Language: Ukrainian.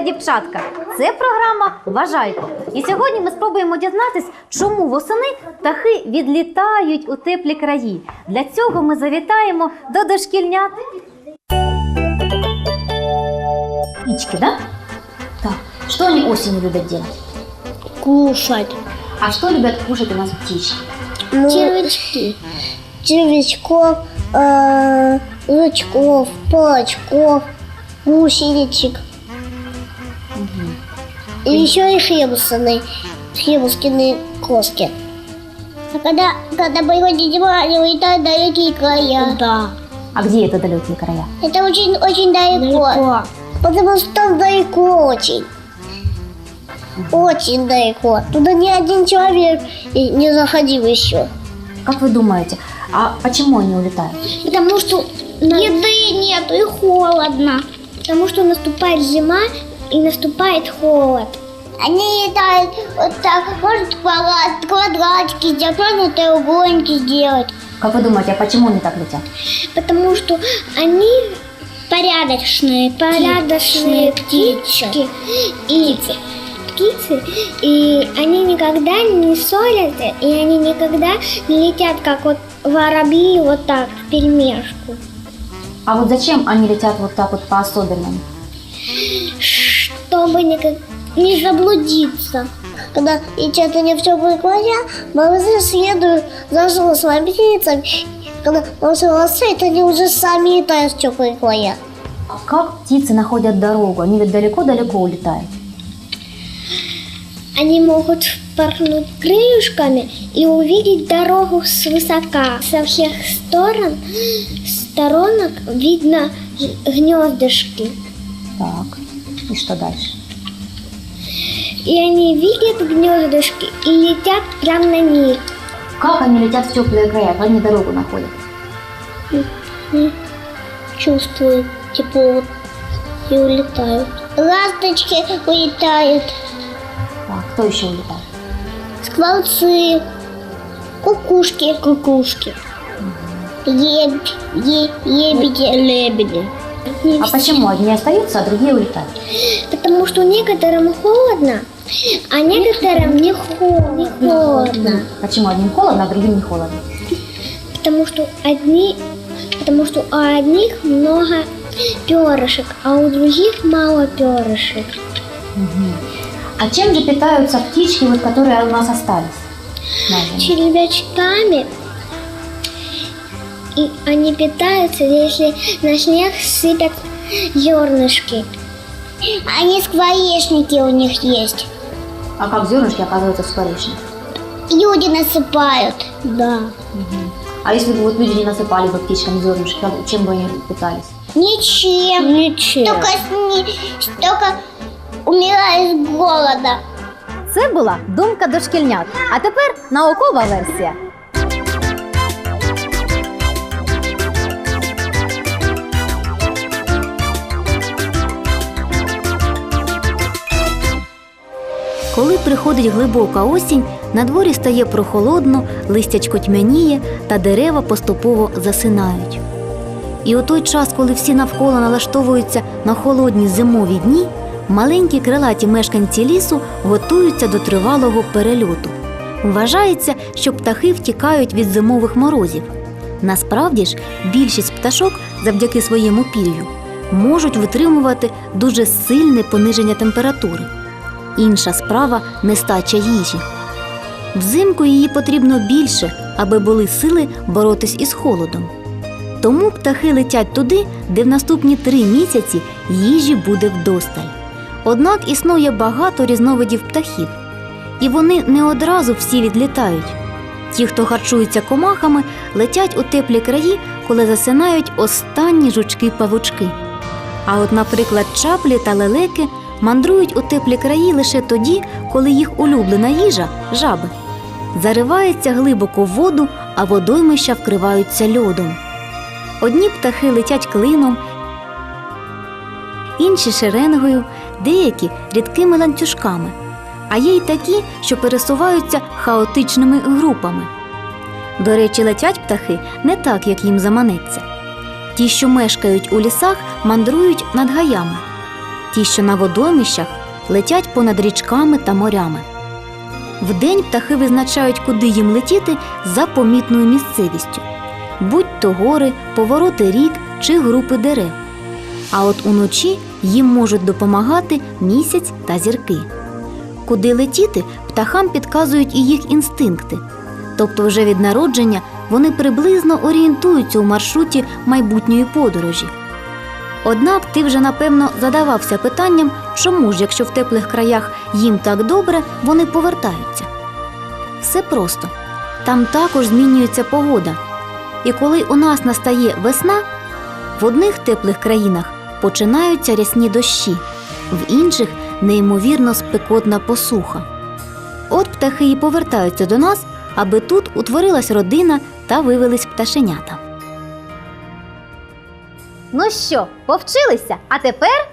та дівчатка. Це програма Вважайко. І сьогодні ми спробуємо дізнатись, чому восени птахи відлітають у теплі краї. Для цього ми завітаємо до дошкільнят. Птички, да? Так. Что они осенью любят делать? Кушать. А что любят кушать у нас птички? Ну, червячки. Червячков, э, жучков, паучков, гусеничек. И еще и хлебусаны, хлебускины коски. А когда, когда приходит зима, они улетают в далекие края. Да. А где это далекие края? Это очень, очень далеко. Потому что там далеко очень. Очень далеко. Туда ни один человек не заходил еще. Как вы думаете, а почему они улетают? Потому что еды нет и холодно. Потому что наступает зима и наступает холод. Они летают вот так, может квадрат, квадратики сделать, можно треугольники сделать. Как вы думаете, а почему они так летят? Потому что они порядочные, порядочные птички. И птицы, и они никогда не ссорятся, и они никогда не летят, как вот воробьи, вот так, в перемешку. А вот зачем они летят вот так вот по-особенному? Чтобы никак не заблудиться. Когда летят они в теплые края, морозы следуют за взрослыми птицами. Когда морозы лассают, они уже сами летают в теплые края. А Как птицы находят дорогу? Они ведь далеко-далеко улетают. Они могут впорхнуть крылышками и увидеть дорогу свысока. Со всех сторон, сторонок видно ж- гнездышки. Так, И что дальше? И они видят гнездышки и летят прямо на них. Как они летят в теплые края? Как они дорогу находят? Чувствуют тепло и улетают. Ласточки улетают. Так, кто еще улетает? Скворцы, кукушки, кукушки, Еб, е- ебеди, лебеди. А почему одни остаются, а другие улетают? Потому что некоторым холодно, а некоторым не холодно. Не холодно. Почему одним холодно, а другим не холодно? Потому что одни, потому что у одних много перышек, а у других мало перышек. А чем же питаются птички, вот, которые у нас остались? червячками. И они питаются, если на снег сыпят зернышки. Они скворечники у них есть. А как зернышки оказываются в скворечнике? Люди насыпают. Да. А если бы вот люди не насыпали бы птичкам зернышки, чем бы они питались? Ничем. Ничем. Только, с- только умирают с голода. Це була думка дошкільнят. А тепер наукова версія. Коли приходить глибока осінь, на дворі стає прохолодно, листячко тьмяніє та дерева поступово засинають. І у той час, коли всі навколо налаштовуються на холодні зимові дні, маленькі крилаті мешканці лісу готуються до тривалого перельоту. Вважається, що птахи втікають від зимових морозів. Насправді ж, більшість пташок, завдяки своєму пір'ю, можуть витримувати дуже сильне пониження температури. Інша справа нестача їжі. Взимку її потрібно більше, аби були сили боротись із холодом. Тому птахи летять туди, де в наступні три місяці їжі буде вдосталь. Однак існує багато різновидів птахів, і вони не одразу всі відлітають. Ті, хто харчується комахами, летять у теплі краї, коли засинають останні жучки-павучки. А от, наприклад, чаплі та лелеки мандрують у теплі краї лише тоді, коли їх улюблена їжа жаби. Заривається глибоко в воду, а водоймища вкриваються льодом. Одні птахи летять клином, інші шеренгою, деякі рідкими ланцюжками, а є й такі, що пересуваються хаотичними групами. До речі, летять птахи не так, як їм заманеться. Ті, що мешкають у лісах, мандрують над гаями. Ті, що на водоймищах, летять понад річками та морями. Вдень птахи визначають, куди їм летіти за помітною місцевістю, будь то гори, повороти рік чи групи дерев. А от уночі їм можуть допомагати місяць та зірки. Куди летіти, птахам підказують і їх інстинкти. Тобто, вже від народження вони приблизно орієнтуються у маршруті майбутньої подорожі. Однак ти вже напевно задавався питанням, чому ж, якщо в теплих краях їм так добре, вони повертаються. Все просто там також змінюється погода. І коли у нас настає весна, в одних теплих країнах починаються рясні дощі, в інших неймовірно спекотна посуха. От птахи і повертаються до нас, аби тут утворилась родина та вивелись пташенята. Ну що, повчилися? А тепер